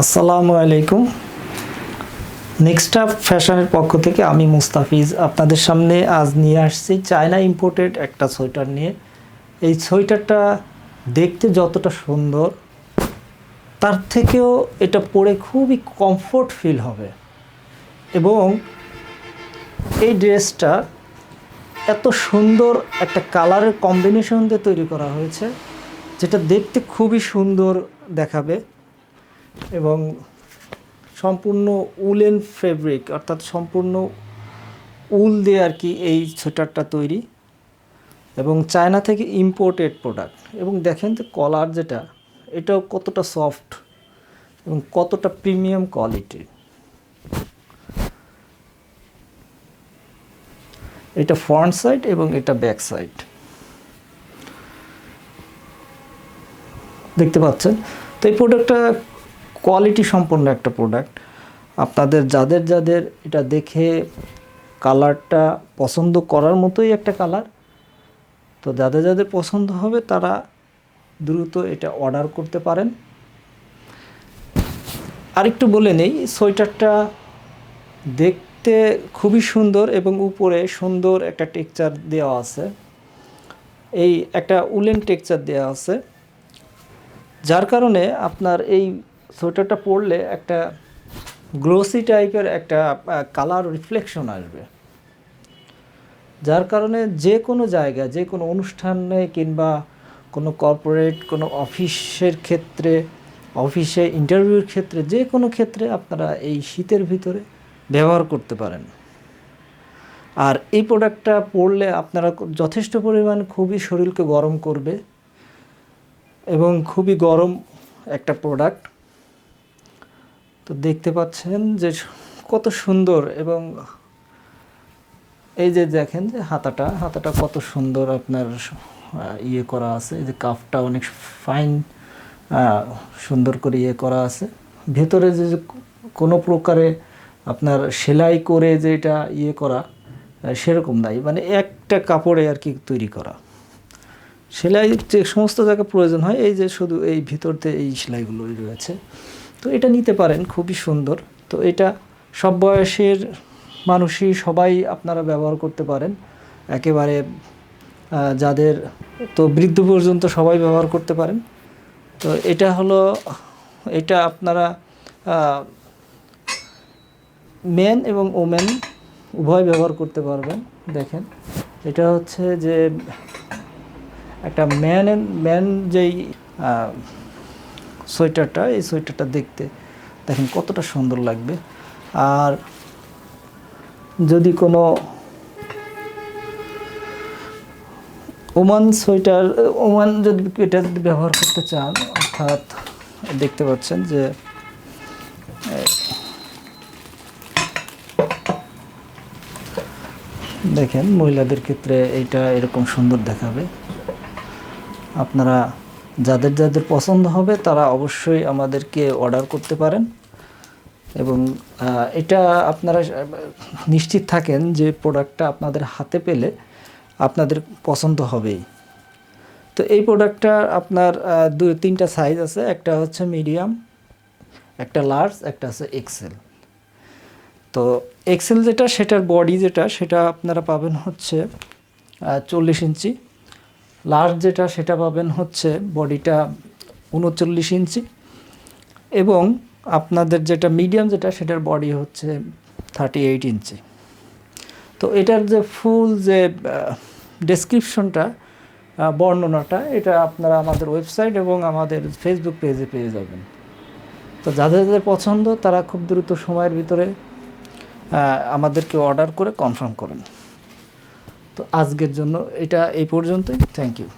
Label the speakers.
Speaker 1: আসসালামু আলাইকুম। Next up ফ্যাশনের পক্ষ থেকে আমি মুস্তাফিজ আপনাদের সামনে আজ নিয়ে আসছি চায়না ইম্পোর্টেড একটা সোয়েটার নিয়ে। এই সোয়েটারটা দেখতে যতটা সুন্দর, তার থেকেও এটা পরে খুবই কমফোর্ট ফিল হবে। এবং এই ড্রেসটা এত সুন্দর একটা কালারের কম্বিনেশন দিয়ে তৈরি করা হয়েছে, যেটা দেখতে খুবই সুন্দর দেখাবে। এবং সম্পূর্ণ উলেন ফেব্রিক, অর্থাৎ সম্পূর্ণ উল দিয়ে আর কি এই সোয়েটারটা তৈরি এবং চায়না থেকে ইম্পোর্টেড প্রোডাক্ট এবং দেখেন যে কলার যেটা, এটাও কতটা সফট এবং কতটা প্রিমিয়াম কোয়ালিটির এটা ফ্রন্ট সাইড এবং এটা ব্যাক সাইড দেখতে পাচ্ছেন? তো এই প্রোডাক্টটা কোয়ালিটি সম্পন্ন একটা প্রোডাক্ট আপনাদের যাদের যাদের এটা দেখে কালারটা পছন্দ করার মতোই একটা কালার তো যাদের যাদের পছন্দ হবে তারা দ্রুত এটা অর্ডার করতে পারেন। আরেকটু বলে নেই, সোয়েটারটা দেখতে খুবই সুন্দর এবং উপরে সুন্দর একটা টেক্সচার দেওয়া আছে। এই একটা উলেন টেক্সচার দেওয়া আছে। যার কারণে আপনার এই সোয়েটারটা পরলে একটা গ্লোসি টাইপের একটা কালার রিফ্লেকশন আসবে। যার কারণে যে কোনো জায়গায় যে কোনো অনুষ্ঠানে কিংবা কোনো কর্পোরেট কোনো অফিসের ক্ষেত্রে অফিসে ইন্টারভিউর ক্ষেত্রে, যে কোনো ক্ষেত্রে আপনারা এই শীতের ভিতরে ব্যবহার করতে পারেন। আর এই প্রোডাক্টটা পরলে আপনারা যথেষ্ট পরিমাণ খুবই শরীরকে গরম করবে এবং খুবই গরম একটা প্রোডাক্ট তো দেখতে পাচ্ছেন যে কত সুন্দর এবং এই যে দেখেন যে হাতাটা হাতাটা কত সুন্দর আপনার ইয়ে করা আছে। এই যে কাফটা অনেক ফাইন সুন্দর করে ইয়ে করা আছে। ভেতরে যে কোনো প্রকারে আপনার সেলাই করে যে এটা ইয়ে করা সেরকম নাই। মানে একটা কাপড়ে আর কি তৈরি করা। সেলাই যে সমস্ত জায়গায় প্রয়োজন হয়, এই যে শুধু এই ভিতরতে এই সেলাইগুলোই রয়েছে। তো এটা নিতে পারেন, খুবই সুন্দর। তো এটা সব বয়সের মানুষই, সবাই আপনারা ব্যবহার করতে পারেন। একেবারে যাদের তো বৃদ্ধ পর্যন্ত সবাই ব্যবহার করতে পারেন। তো এটা হলো, এটা আপনারা মেন এবং ওমেন উভয় ব্যবহার করতে পারবেন। দেখেন, এটা হচ্ছে যে একটা ম্যান ম্যান যেই সোয়েটারটা, এই সোয়েটারটা দেখতে দেখেন কতটা সুন্দর লাগবে। আর যদি কোনো ওমান সোয়েটার, ওমান যদি এটা যদি ব্যবহার করতে চান, অর্থাৎ দেখতে পাচ্ছেন যে, দেখেন মহিলাদের ক্ষেত্রে এইটা এরকম সুন্দর দেখাবে। আপনারা যাদের যাদের পছন্দ হবে তারা অবশ্যই আমাদেরকে অর্ডার করতে পারেন। এবং এটা আপনারা নিশ্চিত থাকেন যে প্রোডাক্টটা আপনাদের হাতে পেলে আপনাদের পছন্দ হবেই। তো এই প্রোডাক্টটা আপনার দু, তিনটা সাইজ আছে, একটা হচ্ছে মিডিয়াম একটা লার্জ একটা আছে এক্সেল তো এক্সেল যেটা, সেটার বডি যেটা, সেটা আপনারা পাবেন হচ্ছে চল্লিশ ইঞ্চি। লার্জ যেটা, সেটা পাবেন হচ্ছে বডিটা উনচল্লিশ ইঞ্চি। এবং আপনাদের যেটা মিডিয়াম যেটা, সেটার বডি হচ্ছে থার্টি এইট ইঞ্চি। তো এটার যে ফুল যে ডেসক্রিপশনটা বর্ণনাটা, এটা আপনারা আমাদের ওয়েবসাইট এবং আমাদের ফেসবুক পেজে পেয়ে যাবেন। তো যাদের যাদের পছন্দ, তারা খুব দ্রুত সময়ের ভিতরে আমাদেরকে অর্ডার করে কনফার্ম করেন। তো আজকের জন্য এটা এই পর্যন্তই। Thank you